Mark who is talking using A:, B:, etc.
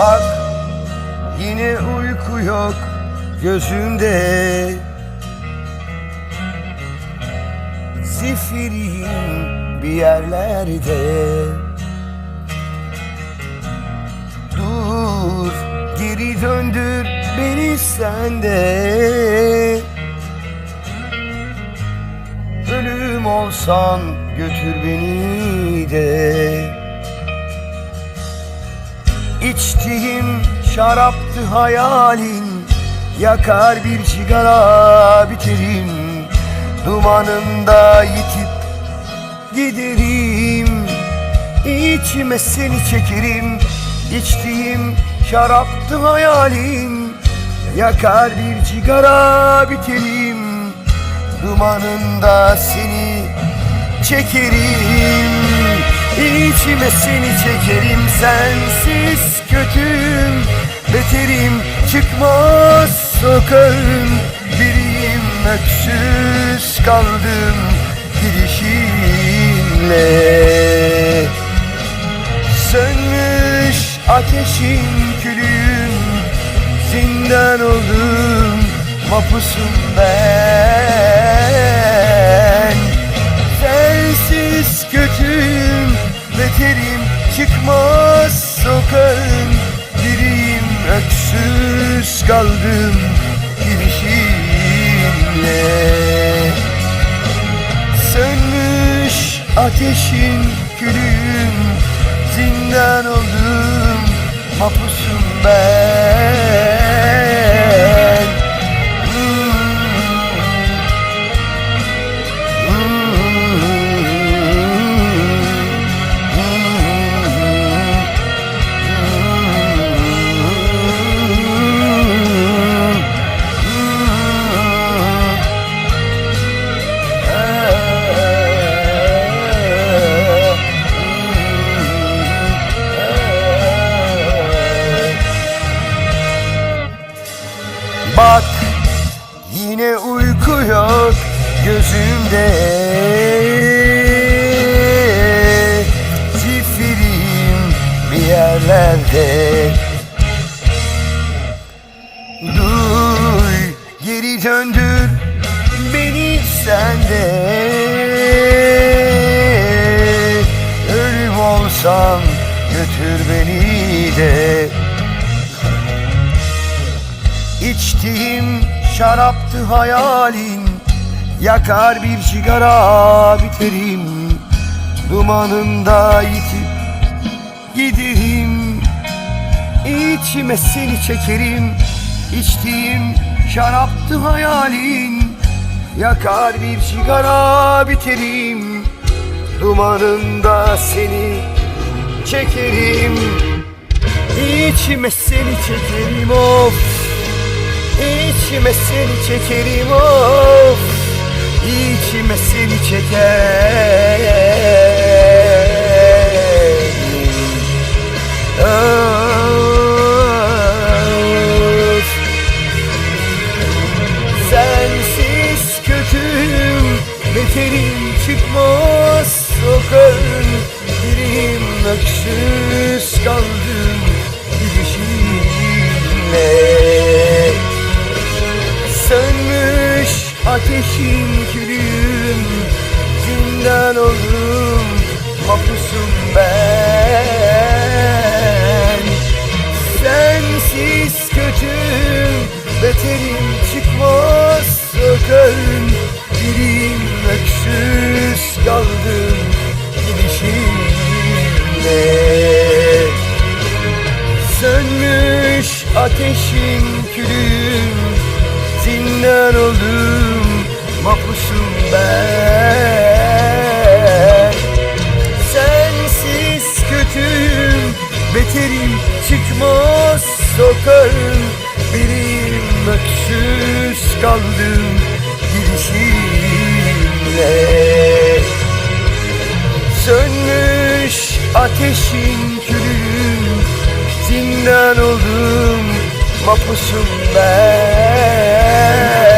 A: Bak yine uyku yok gözümde. Zifiriyim bir yerlerde. Dur geri döndür beni sende Ölüm olsan götür beni de İçtiğim şaraptı hayalin Yakar bir sigara biterim. Dumanında yitip giderim İçime seni çekerim. İçtiğim şaraptı hayalin Yakar bir sigara biterim. Dumanında seni çekerim İçime seni çekerim sensiz kötüyüm. Beterim çıkmaz sokağım Biriyim öksüz kaldım gidişinle Sönmüş ateşin külüm Zindan oldum mapusum ben öksüz kaldım gidişimle Sönmüş ateşin külüm Zindan oldum mapusum ben gözümde Zifiriyim bir yerlerde. Duy geri döndür beni sende. Ölüm olsam götür beni de. İçtiğim şaraptı hayalin Yakar bir sigara biterim Dumanında yitip giderim. İçime seni çekerim İçtiğim şaraptı hayalin. Yakar bir sigara biterim Dumanında seni çekerim. İçime seni çekerim of. İçime seni çekerim of İçime seni çekerim Of Sensiz kötüyüm Beterim çıkmaz sokağın Birim öksüz kaldım gidişimle Sönmüş ateşin kaldım gidişimle. Sönmüş ateşin külüm Zindan oldum mapusum ben. Sensiz kötüyüm beterim çıkmaz sokağım Birim öksüz kaldım gidişimle ateşin külüm Zindan oldum mapusum ben